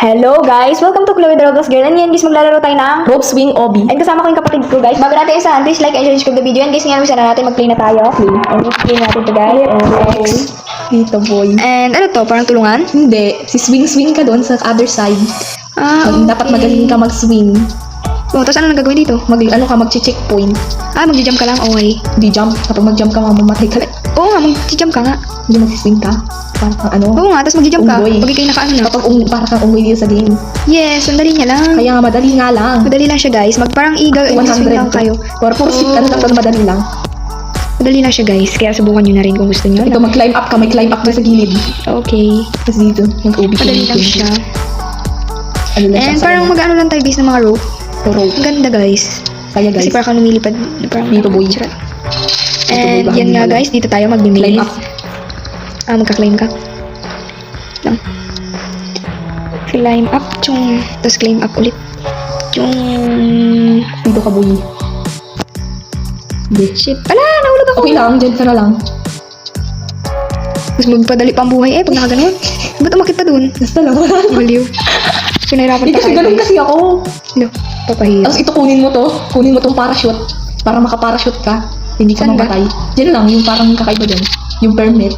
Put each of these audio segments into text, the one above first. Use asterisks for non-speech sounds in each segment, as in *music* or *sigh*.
Hello guys! Welcome to Chloe the Roblox Girl. And yan guys, maglalaro tayo ng Rope swing obi. And kasama ko yung kapatid ko guys. Bago natin isa, please like and share subscribe the video. And guys, ngayon sana natin mag-play na tayo. And let's play natin to guys. And next. Dito boy. And ano to? Parang tulungan? Hindi. Si swing swing ka doon sa other side. Ah, Mag- Dapat magaling ka mag-swing. Oh, tapos ano nang gagawin dito? Mag ano ka mag-checkpoint. Ah, mag-jump ka lang? Okay. Di jump. Kapag mag-jump ka, mamamatay ka. Oo nga, mag-jump ka nga. Hindi mag-swing ka. Para kang ano. Oo nga, tapos mag-jump ka. Unggoy. Pag ikaw nakaano na. Kapag um, para kang umuwi dito sa game. Yes, sandali niya lang. Kaya nga madali nga lang. Madali lang siya guys. Mag parang iga, 100 swing lang kayo. Or puro swing, ano lang madali lang. Madali lang siya guys. Kaya subukan nyo na rin kung gusto nyo. Ito mag-climb up ka, may climb up doon sa gilid. Okay. Tapos dito, yung ubi. Madali lang siya. Ano lang And siya, parang mag-ano lang tayo guys ng mga rope. Rope. Ang ganda guys. Kaya guys. Kasi parang kang lumilipad. Parang Dito, boy. Charot. And yan nga guys, dito tayo up. Ah, magka-climb ka. Lang. Climb up, chung. Tapos climb up ulit. Chung. Dito ka boy. Hindi. Shit. Ala, nahulog ako. Okay lang, dyan ka na lang. Mas magpadali pa ang buhay eh, pag nakaganon. Ba't umakit pa dun? Basta lang, wala lang. Baliw. Pinahirapan pa kasi tayo. ganun guys. kasi ako. No, papahirap. Tapos ito kunin mo to. Kunin mo tong parachute. Para makaparachute ka. Hindi ka ba? mamatay. Diyan lang, yung parang kakaiba dyan. Yung permit.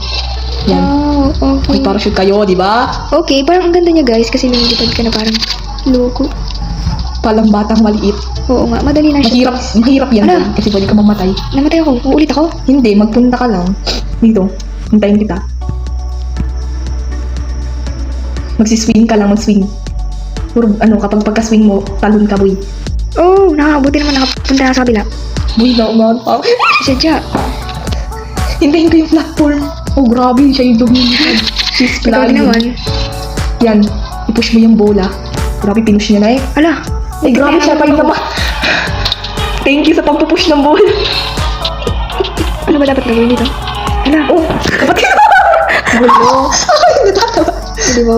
Yan. Oh, okay. May parachute kayo, di ba? Okay, parang ang ganda niya guys kasi lumilipad ka na parang loko. Palang batang maliit. Oo nga, madali na siya. Mahirap, mahirap yan. Ano? boy, Kasi pwede ka mamatay. Namatay ako. Uulit ako. Hindi, magpunta ka lang. Dito. Hintayin kita. Magsiswing ka lang, mag-swing. Puro, ano, kapag pagka-swing mo, talon ka, boy. Oh, nakabuti naman nakapunta na sa kabila. Boy, na umawat pa. Sadya. Hintayin ko yung platform. Oh, grabe, siya yung dumilipad. She's Ikaw flying. naman. Yan, i-push mo yung bola. Grabe, pinush niya na eh. Ala. Ay, grabe siya pa yung naman. Thank you sa pagpupush ng bola. Ano ba dapat gawin dito? Ala. Oh, kapatid. Gulo. Ay, natatawa. Di ba?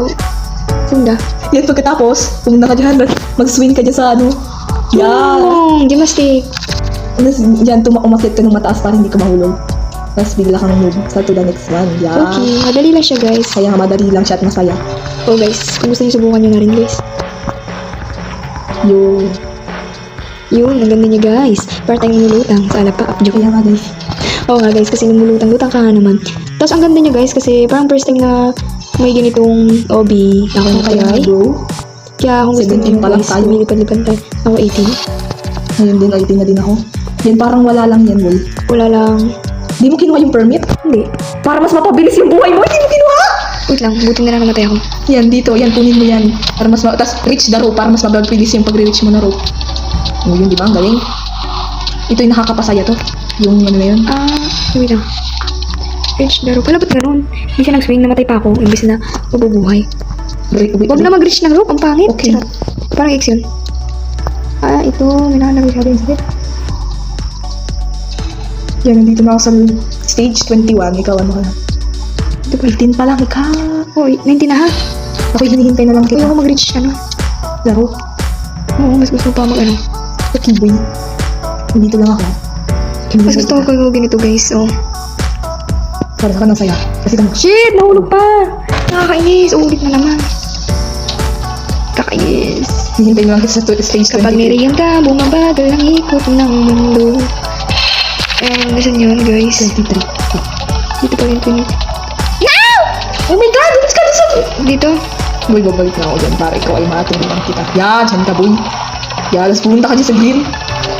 Sunda. Yan, pagkatapos, kung naka dyan, mag-swing ka dyan sa ano. Yan. Oh, gymnastic. Tapos, yan, tuma- umakit ka ng mataas para hindi ka mahulog. Tapos bigla kang move sa to the next one. Yan. Okay, madali lang siya guys. Kaya nga madali lang siya at masaya. Oh guys, kung gusto niyo subukan niyo na rin guys. Yung... Yun, ang ganda niya guys. Para tayong lumulutang sa alap pa. Joke Kaya nga guys. Oo nga guys, kasi lumulutang-lutang ka nga naman. Tapos ang ganda niya guys, kasi parang first time na may ganitong OB ako na Kaya nga kaya. kung gusto 17 niyo guys, tayo. lumilipad-lipad tayo. Ako 18. Ngayon din, 18 na din ako. Yan, parang wala lang yan, boy. Wala lang. Di mo kinuha yung permit? Hindi. Para mas mapabilis yung buhay mo, hindi mo kinuha! Wait lang, buti na lang namatay ako. Yan, dito, yan, kunin mo yan. Para mas, ma- tas reach the rope, para mas mapabilis yung pag-reach mo na rope. O, yun, di ba? Ang galing. Ito yung nakakapasaya to. Yung ano na yun. Ah, wait lang. Reach the rope. Pala ba't ganun? Hindi siya nag-swing, namatay pa ako. Imbis na mabubuhay. Re- wait, Huwag na mag-reach ng rope, ang pangit. Okay. Charot. Parang X yun. Ah, ito, may nakalagay sa atin. Sakit. Yan, nandito na ako sa stage 21. Ikaw, ano ka na? Ito pa. 18 pa lang, ikaw. Oh, 19 na ha. Ako hinihintay na lang kita. ako mag-reach, ano? Laro. Oo, mas gusto pa mag, ano. Okay, boy. Nandito lang ako. Mas gusto ko gawin ganito, guys. Oh. Para sa kanang saya. Kasi kang, Shit! Nahulog pa! Nakakainis. Ulit na naman. Kakainis. hinihintay na lang kita sa stage 22. Kapag niriyan ka, bumabagal ang ikot ng mundo. And, nasan yun, guys? 23. Dito pa rin 20. Oh my God! Let's go! Let's go! Dito? Boy, babalik na ako dyan para ikaw ay matulungan kita. Yan, dyan ka, boy. Yan, tapos pumunta ka dyan sa green.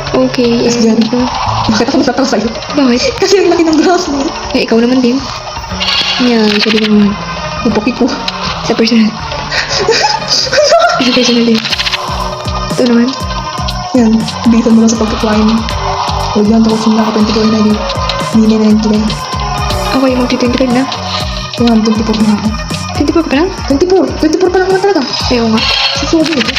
Okay. Yes, dyan. dito. Bakit ako natatawa sa'yo? Bakit? Kasi ang laki ng grass mo. Eh, ikaw naman din. Yan, isa din naman. Pupaki ko. Sa personal. *laughs* Sa personal din. Ito naman. Yan, bitan mo lang sa pagka-climb. Huwag yan, tapos yung naka-24 na yun. Hindi na 99. Ako yung magti-25 na. Yan, 24 na ako. 24 pa lang? 24! 24 pa lang naman talaga. Eh, oo nga. Sobrang ito.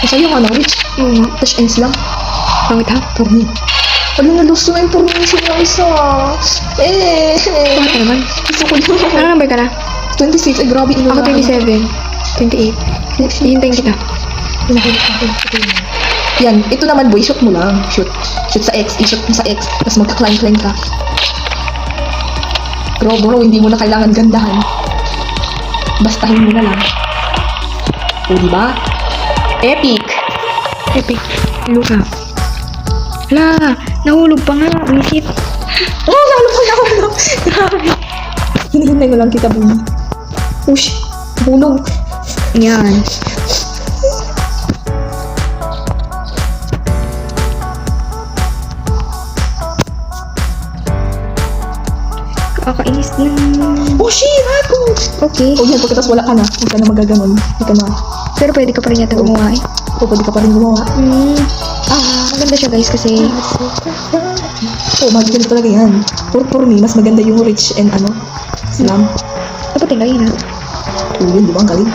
Kasi yung ano, rich. Oo nga. Touch ends lang. Pangit ha? Porni. Alam na, gusto na yung information ng isa. Eh, Pangit ka naman. gusto ko yun. Ano number ka na? 26, ay grabe. Ako inunahan. 27. 28. Hihintayin kita. Yan, ito naman boy, shoot mo lang. Shoot. Shoot sa X, i-shoot mo sa X. Tapos magka-climb-climb ka. Bro, bro, hindi mo na kailangan gandahan. Bastahin mo na lang. O, di ba? Epic! Epic. Luka. Hala, nahulog pa nga. Umisit. *gasps* Oh, lalo ko na ako. Grabe. Hinihintay mo lang kita, Boy. Ush, hulog. Yan. Kakainis na. Oh, shit! Ako! Okay. O yan, pagkatas wala ka na. Huwag ka na magaganon. Hindi ka na. Pero pwede ka pa rin yata gumawa eh. O, pwede ka pa rin gumawa. Hmm. Ah, maganda siya guys kasi oh, maganda talaga yan. For, for me, mas maganda yung rich and ano, slam. dapat tinlagay na. Oo, yun, di ba? Ang galing.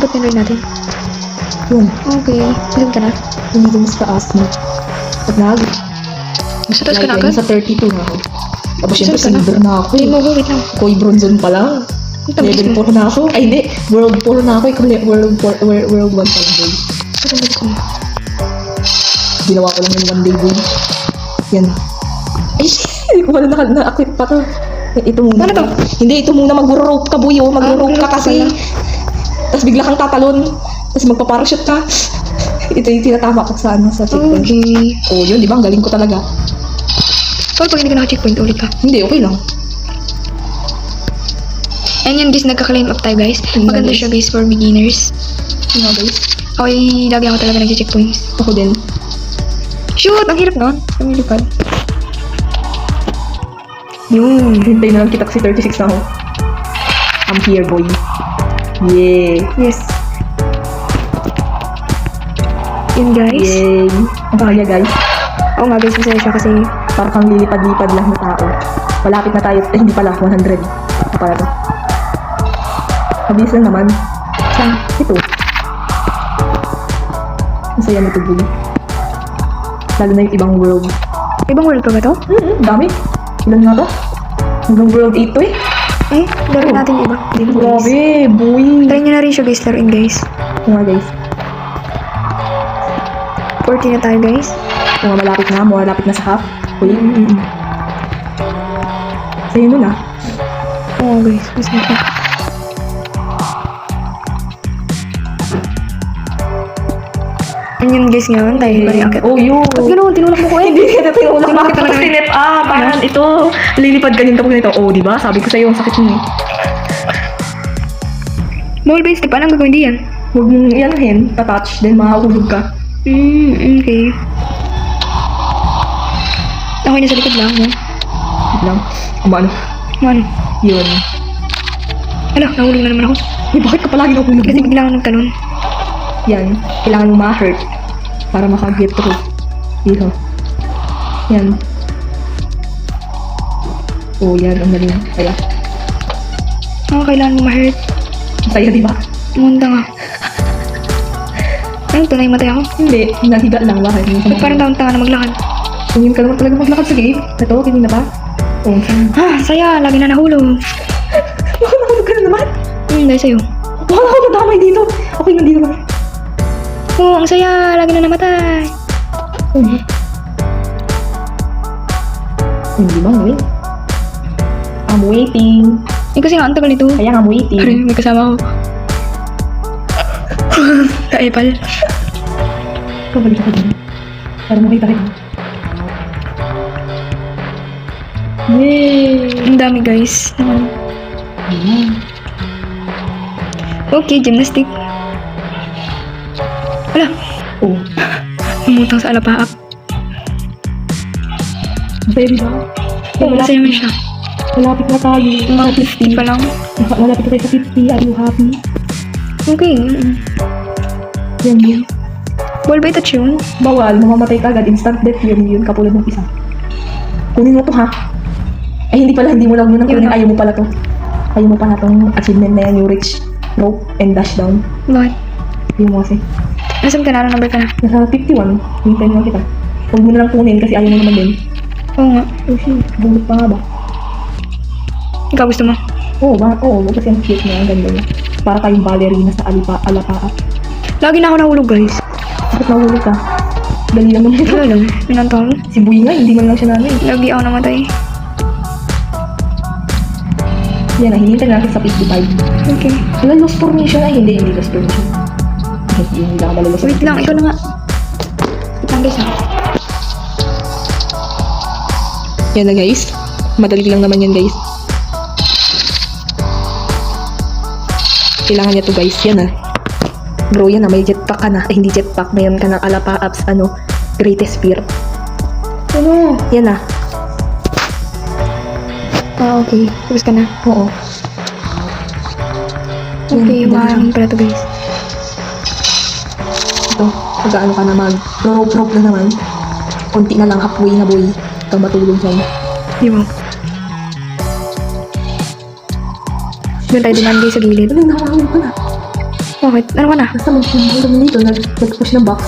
Dapat tinlagay natin. Yun, Okay. Saan ka na? hindi dun sa taas mo. At nag... Sa taas ka na agad? Sa 32 na ako. Tapos syempre, Saan ka na? silver na ako. Hindi eh. mo, wait lang. Koy bronzon pa lang. Level mo. 4 na ako. Ay, hindi. World 4 na ako. Ikaw, world 4, world, world 1 pa lang, boy. Saan ka na? Ginawa ko lang yung one day, boy. Yan. Ay, hindi ko *laughs* pala naka- na-acquit pa to. Ito muna. Ano to? Hindi, ito muna mag-rope ka, boy. Oh. Mag-rope Ah, ka kasi. Tapos bigla kang tatalon. Tapos magpa-parachute ka. *laughs* Ito yung tinatama ko sa ano, sa checkpoint. Okay. Oh, yun, di ba? Ang galing ko talaga. Paano pag hindi ka naka-checkpoint ulit ka? Hindi, okay lang. And yan guys, nagka-claim up tayo guys. Nga, Maganda guys. siya guys for beginners. Nga, guys. Okay, lagi ako talaga nag-checkpoints. Ako din. Shoot! Ang hirap nun. Ang lipad. Yun. Hintay na lang kita kasi 36 na ako. I'm here, boy. Yeah. Yes. Yun guys. Yay. Ang kaya, guys. Oo nga guys, masaya siya kasi Para kang lilipad-lipad lang na tao. Malapit na tayo. Eh, hindi pala. 100. Ito pala to. Mabilis lang naman. saan? Ito. Masaya nito, boy. Lalo na yung ibang world. Ibang world pa ba to? Hmm, dami. Ilan nga to? Hanggang world 8 to eh. Eh, laro Oh. natin yung iba. Grabe, boy. Try nyo na rin siya guys, laruin guys. Ito nga, guys. 40 na tayo guys. Mga malapit na, malapit na sa half. Uy, Mm-mm. sa'yo nun ah. Oo guys, masaya. And yun guys ngayon, tayo ba rin akit? Oh, yun. Ba't gano'n? Tinulak mo ko eh. Hindi ka tinulak mo. Bakit talaga? sinip ah, parang ito. Lilipad ganyan tapos ganito. Oh, di ba? Sabi ko sa'yo, ang sakit mo eh. Bawal ba yung step? Anong gagawin di yan? Huwag mong iyanuhin, tatouch, then makahulog ka. Hmm, okay. Ako na sa likod lang, no? Wait lang. Umano. Ano? Yun. Ala, nahulog na naman ako. Eh, bakit ka palagi nahulog? Kasi bigla ako nagtalon. Yan. Kailangan mo ma-hurt para makaget through. Dito. Yan. Oh, yan. Ang galing. Kaya, Ako kailangan mo ma-hurt. masaya, di ba? Munta nga. *laughs* Ano, tunay matay ako? Hindi. Nahiga lang. Bakit? Ba't parang taon tanga na maglakad? Tingin ka naman talaga maglakad sa game. Ito, kanina pa. Oh, saan? Ah, saya! Lagi na nahulog. Bakit nahulog ka na naman? Hmm, dahil sa'yo. Wala ako nadamay dito. Okay na dito. Oo, ang saya! Lagi na namatay. Hindi. Hindi ba, Noel? I'm waiting. Eh, kasi nga, ang tagal nito. Kaya nga, I'm waiting. Pare, may kasama ako. *laughs* Kaepal. Kabalik ako din. Para makita kita. Yay! Ang dami guys. Okay, gymnastic. Ala, Oh, umutang sa alapaap. di ba? Oo, masaya naman siya. Malapit na tayo. Mga 50 pa lang. Malapit na tayo sa 50. Are you happy? Okay. Yan yun. Ball ba touch yun? Bawal, mamamatay ka agad. Instant death yun yun. Kapulad ng isa. Kunin mo to ha. Ay, hindi pala. Hindi mo lang muna kunin. Yun. Ayaw mo pala to. Ayaw mo pala tong achievement na yan. Yung reach rope and dash down. Bakit? Ayaw mo kasi. Nasaan ka na? Anong number ka na? Nasa 51. Hintay mo kita. Huwag mo na lang kunin kasi ayaw mo naman din. Oo nga. Oh shit. Bumot pa nga ba? Ikaw gusto mo? Oo, ba? Oo, kasi ang cute niya. Ang ganda niya. Para kayong ballerina sa alipa, alapaa. Lagi na ako nahulog guys. Bakit nahulog ka? Dali naman ito. Wala lang. Minanto ako. Si Buy nga, hindi man lang siya namin. Lagi ako namatay. Yan na, hinintay natin sa 55. Okay. Wala lost formation ay hindi, hindi lost formation. Hindi, hindi ako malalos. Wait lang, ikaw na nga. Guys ah. Yan na guys. Madali lang naman yan guys. Kailangan niya to guys. Yan na. Bro, yan na. May jetpack ka na. Ay, hindi jetpack. Mayroon ka ng alapa apps, ano, greatest fear. Ano? Yan na. Ah, okay. Tapos ka na. Oo. Okay, Yan, maaaring pala to guys. Ito, pag-ano ka na mag rope na naman. Konti na lang halfway na boy. Ito matulog dyan. Di ba? Doon tayo dumaan guys sa gilid. Ano yung nakakawin ko na? Bakit? Ano ka na? Basta mag-hulog dito, nag- nag-push ng box.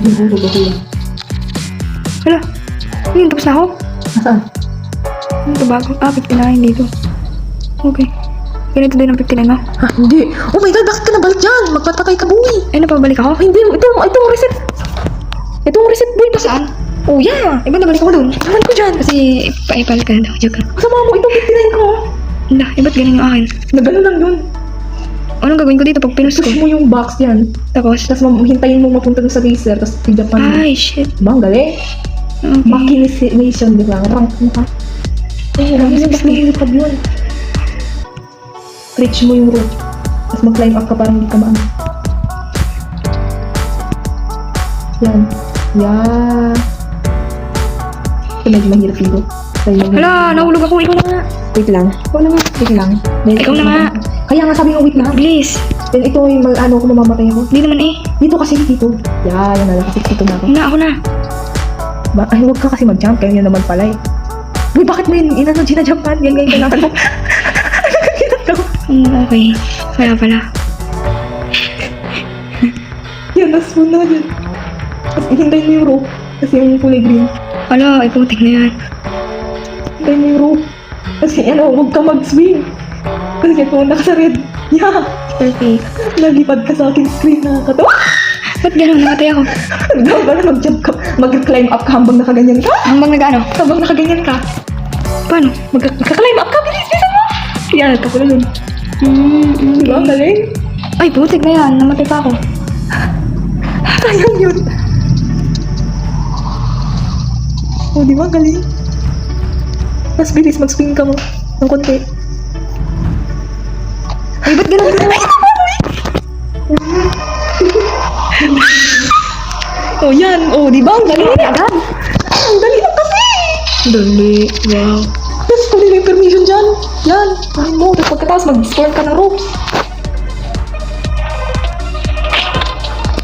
Nag-hulog ako yun. Hala. Ayun, tapos na ako. Nasaan? Ano to bago? Ah, 59 dito. Okay. Ganito din ang 59 mo. Ha, hindi. Oh my god, bakit ka nabalik dyan? Magpatay ka, boy. Ay, napabalik ako? Oh, hindi, ito, itong reset. Itong reset, boy. Basta, Saan? oh, yeah. Ay, ba't nabalik ako doon? Ewan ko dyan. Kasi, paipal ka na daw. Joke lang. Kasama mo, itong 59 ko. Hala, eh, ba't ganun yung akin? Nagano lang yun. Anong gagawin ko dito pag pinus ko? Push mo yung box yan. Tapos, Tapos hintayin mo mapunta dun sa laser. Tapos tignan pa mo. ay, shit. Diba, ang galing. Okay. Machinization, di ba? Rank mo ka. Ay, rank mo ba nilipad yun? Reach mo yung rope. Tapos mag-climb up ka parang hindi ka maano. Yan. Yeah. Ito medyo mahirap dito. Hala, nahulog ako. Ikaw na nga. Wait lang. Ikaw na nga. Wait lang. Then, Ikaw na nga. Kaya nga sabi ko wait lang. Please. Then ito yung mag- ano ko mamamatay ako. Hindi naman eh. Dito kasi dito. Yeah, yan na. Kasi dito na ako. Ako na, ako na. Ba, ay, huwag ka kasi mag-jump. Kaya yun naman pala eh. Uy, bakit mo yun? Inano, ginajumpan? Yan, ganyan, kailangan mo. Ano ginagawa? Mm, okay. Kaya pala. Yan, nas mo na yan. Tapos hintayin mo yung rope. Kasi yung kulay green. Hala, iputik na yan. Hintayin mo yung rope. Kasi ano, huwag ka mag-swing. Kasi kung naka sa red. Yeah! Perfect. Nalipad ka sa aking screen. Nakakatawa. Ba't gano'n? Namatay ako. Ikaw ba mag-jump ka? Mag-climb up ka habang nakaganyan ka? Hanggang nag-ano? Habang nakaganyan ka. Paano? Mag- Magka-climb up ka. Bilis, bilis mo! Yan, ito ko na yun. Mm, Diba? Ang galing. Ay, putik na yan. Namatay pa ako. *laughs* Sayang yun. Oh, di ba? Galing. Mas bilis, mag-swing ka mo. Ng konti. Ay, ba't gano'n? Oh, yan. Oh, di ba? Ang galing. Agad. Ang dali lang kasi. Dali. Wow. Tapos, kunin mo yung permission dyan. Yan. Kunin mo. Tapos pagkatapos, mag-storm ka ng ropes.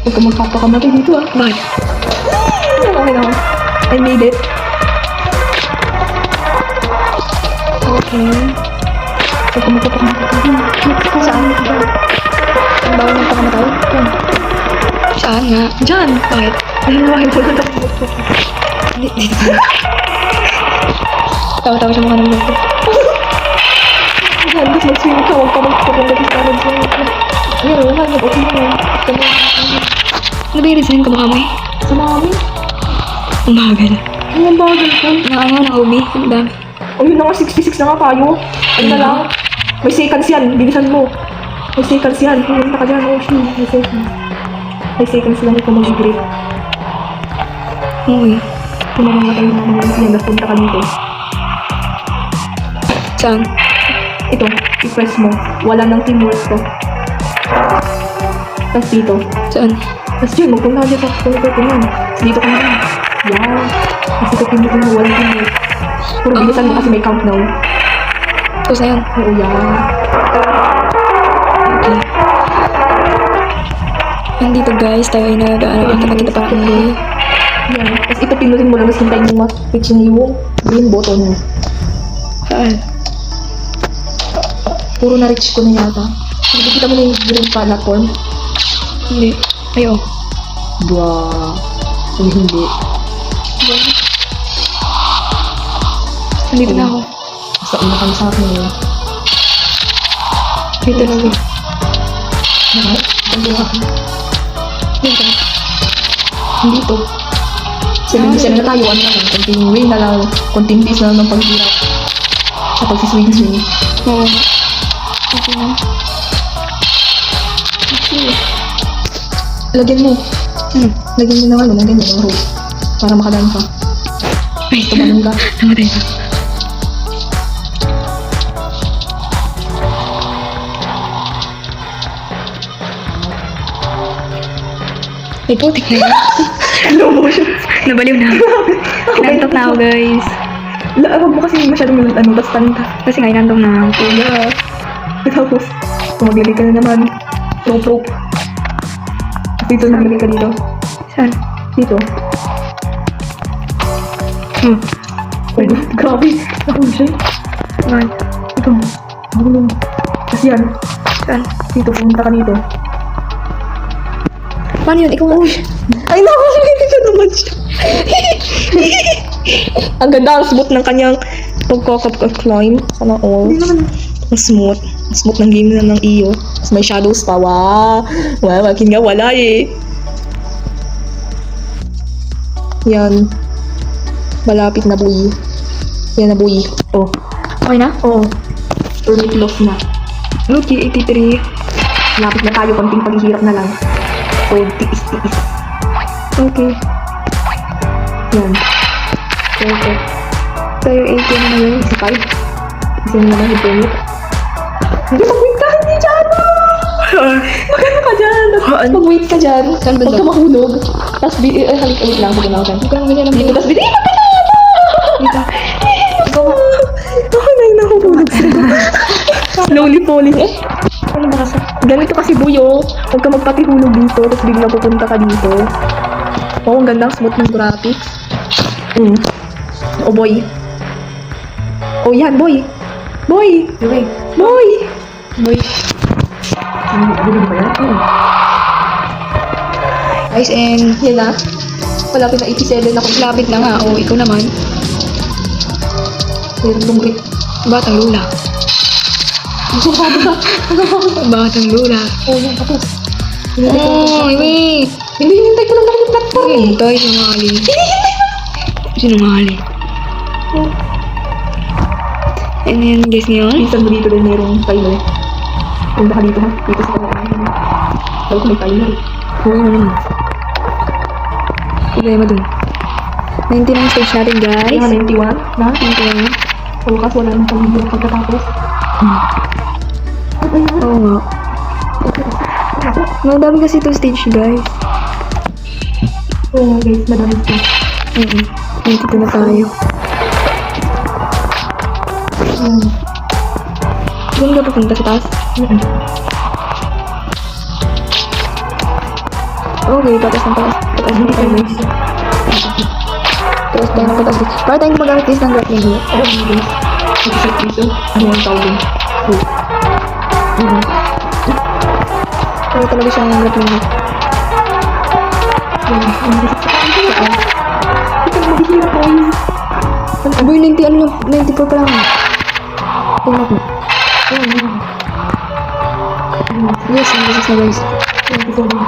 Huwag ka magpapakamatay dito ah. Bakit? Okay na ako. I made it. Okay. Huwag ka magpapakamatay. Saan? Ang bawal ng pakamatay? Yan. Saan nga? Dyan. Bakit? Ayun mo, ayun mo. Di- Dito. Tawa-tawa sa mukha ng logo. Yan, tapos mag-swing ka. Huwag ka magpapunta sa kanan sa Ayun, wala na. Okay na yan. Ano ba yung resign ko mukha mo eh? Sa mami. Umagal. Ang bagal ka. Na ano, na ubi. Ang dami. O yun na nga, 66 na nga tayo. Ano na lang. May seconds yan. Bilisan mo. May seconds yan. Pumunta ka dyan. Oh, shit. May seconds. May seconds lang ito mag-grip. Okay. Kung mamamatay na mga yan, napunta ka dito. Saan? Ito, i-press mo. Wala nang teamwork to. Tapos dito. Saan? Tapos yun, magpunta ka dito. Punta ka yun. Dito ka na. Yan. Tapos ito, pinito mo. Walang teamwork. Puro bilisan mo kasi may countdown. Tapos na yan. Oo, yan. Nandito guys, tayo ay nag-ano, ang kita para ang goal. Yan. Tapos ito, pinutin mo lang. Tapos hintayin mo na yung green button mo. Saan? Puro na-reach ko na yata. Nakikita mo na yung green platform? Hindi. Ayo. Wow. Hindi, hindi. Nandito na ako. Basta una kami sa akin ngayon. Dito na ako. Ano? Ako. Dito. Dito. Sabi ko na tayo, ano lang, konting win na lang, konting days na lang ng paghirap. Kapag si swing swing. Oo. Okay na. Lagyan mo. Hmm. Lagyan mo ng ano, lagyan mo ng rope. Para makadaan ka. Ay, Tumalong ka. namatay ka. May putik na yun. Slow motion. Nabaliw na. Inantok na ako, guys. La, wag mo kasi masyadong yung ano, basta talenta. Kasi nga, inantok na ako. Kuya. Tapos, kung maglagay ka na naman, rope rope. Dito, naglagay ka dito. Saan? Dito. Hmm. Oh, grabe. Ako siya. Saan? Ito. Gulo. Tapos yan. Saan? Dito, pumunta ka dito. Paano yun? Ikaw, uy. Ay, ka naman siya. Ang ganda, ang smooth ng kanyang pagkakap-climb. Sana all. Hindi naman. Ang smooth. Ang smooth ng game na ng iyo. Tapos may shadows pa. Wow. Wow, makin nga wala eh. Yan. Malapit na buyi. Yan na buyi. Oh. Okay na? Oh. Permit loss na. Okay, 83. Malapit na tayo. Konting paghihirap na lang. So, tiis-tiis. Okay. Yan. Okay. Tayo 80 na na guys. Isa five. Isa na naman yung permit. Hindi, mag-wait ka. Hindi dyan. Magano ka dyan. Mag-wait ka dyan. Ba Huwag ka mahulog. Tapos, bi- eh, halik, halik lang. Sige na ako dyan. Huwag kang ganyan lang. Dito, tapos, bitin ka Dito. Ikaw. Ako na yung nahulog sila. Slowly falling. Eh, Ano ba kasi? Ganito kasi buyo. Huwag ka magpatihulog dito. Tapos bigla pupunta ka dito. Oo, ang ganda. Smooth ng graphics. Mm. Oh, boy. Oh, yan, boy. Boy! Okay. Boy! Boy. Ano ba yan? Mm. Guys, and Yan na. Malapit na 87 ako. lapit na nga. Oh, ikaw naman. Meron lumrit. Batang lula. *laughs* Batang lula. Oo, yan. Tapos. Hinintay ko. Oh, wait. Hindi, hinintay ko lang naman yung platform eh. Hintay, sinungaling. Sinungaling. And then, guys, ngayon. Minsan mo dito din merong timer. Punta ka dito ha. Dito sa kanya. Daw ko may timer. Huwag mo naman. Problema dun. 99 stage natin, guys. Kaya nga 91 na. 91. Sa wakas wala nang pamilya pagkatapos. Oo nga. Madami kasi itong stage, guys. Oo nga guys, madami pa. Mm-mm. Nandito na tayo. Hmm. Doon ka papunta sa taas? Mm-mm. Okay, patas ng patas. Patas ng patas. guys. Patas tayo ng patas. guys. Para tayong magamit guys ng grappling hook. Oo guys. Ito sa piso. Ano yung tawag? Hook. Yan. Ang bisip sa kanila. Saan? Ito ang mahihirap boys. Boy, 90, ano yung 94 pa lang. Tingnan mo. Yan, yan. Yes, ang business na guys. Yan, ito din.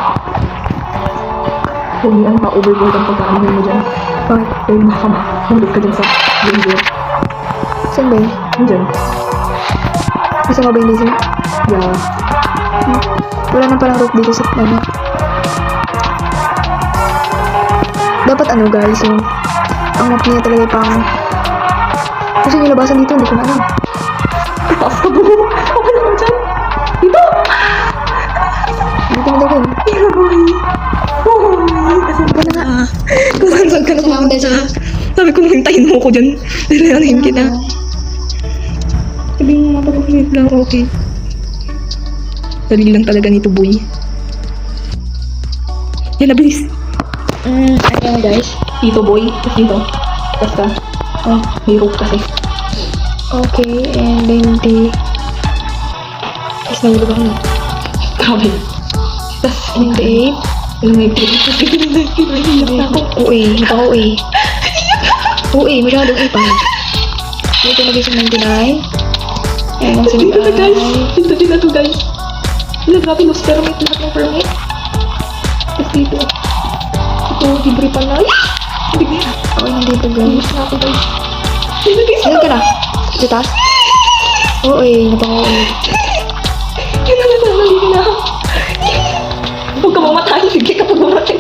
Huwag niyan ma-overboard ang pagkaano mo dyan. Bakit? Dahil makamahulog ka dyan sa window. Saan ba yun? Andyan. Isa ka ba yung laser? Yeah. Wala na palang rope dito sa ano. Dapat ano guys, yung ang map niya talaga pang kasi yung labasan dito, hindi ko na alam. Taas ka po. Okay naman dyan. Dito! Hindi ko. Boy! Boy! Kasi Ikaw na nga. saan ka na tayo sa... Sabi ko, hintayin mo ko dyan. Nilalahin kita. Sabi mo, mapapagpapit lang, okay. Dali lang talaga nito, boy. Yan na, bilis. Mm, ano guys? Dito, boy. Tapos dito. Basta. Oh, may rope kasi. Okay, and 20. Tapos nahulog ako na. Grabe. Tapos, 98. Ano may trip? Tapos, na ako. OA, napaka OA. OA, masyadong pa. Dito na guys yung 99. Ayan ang Dito na, guys. 75. Dito din na to, guys. Wala, grabe, lost permit. Lahat ng permit. Tapos dito. Ito, libre pa na. Bigla. Okay, nandito guys. Gusto na ako, guys. Dito. Saan ka na? Sa taas? Oo eh, napaka eh. Yun na nagsasalita na. Huwag ka mamatay. Sige kapag mamatay.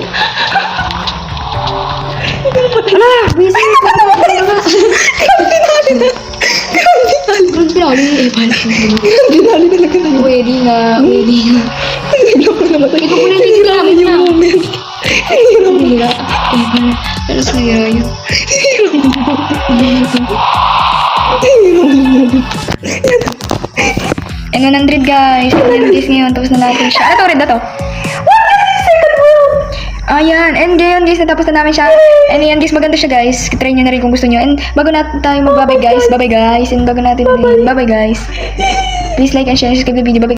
Ala! Busy! Na ulit eh, paano? Dinali talaga na yun. Pwede nga, pwede nga. Bigla ko namatay. Ito pala yung ginamit yung na. moment. Paano? Pero sa hira yun. And 100 guys. 100 guys ngayon. Tapos na natin siya. Ano to? Red na to? Ayan. And ngayon guys, natapos na namin siya. And ayan guys, maganda siya guys. Try nyo na rin kung gusto nyo. And bago natin tayo magbabay guys. Bye bye guys. And bago natin, bye bye guys. *laughs* Please like and share and subscribe the video. Bye bye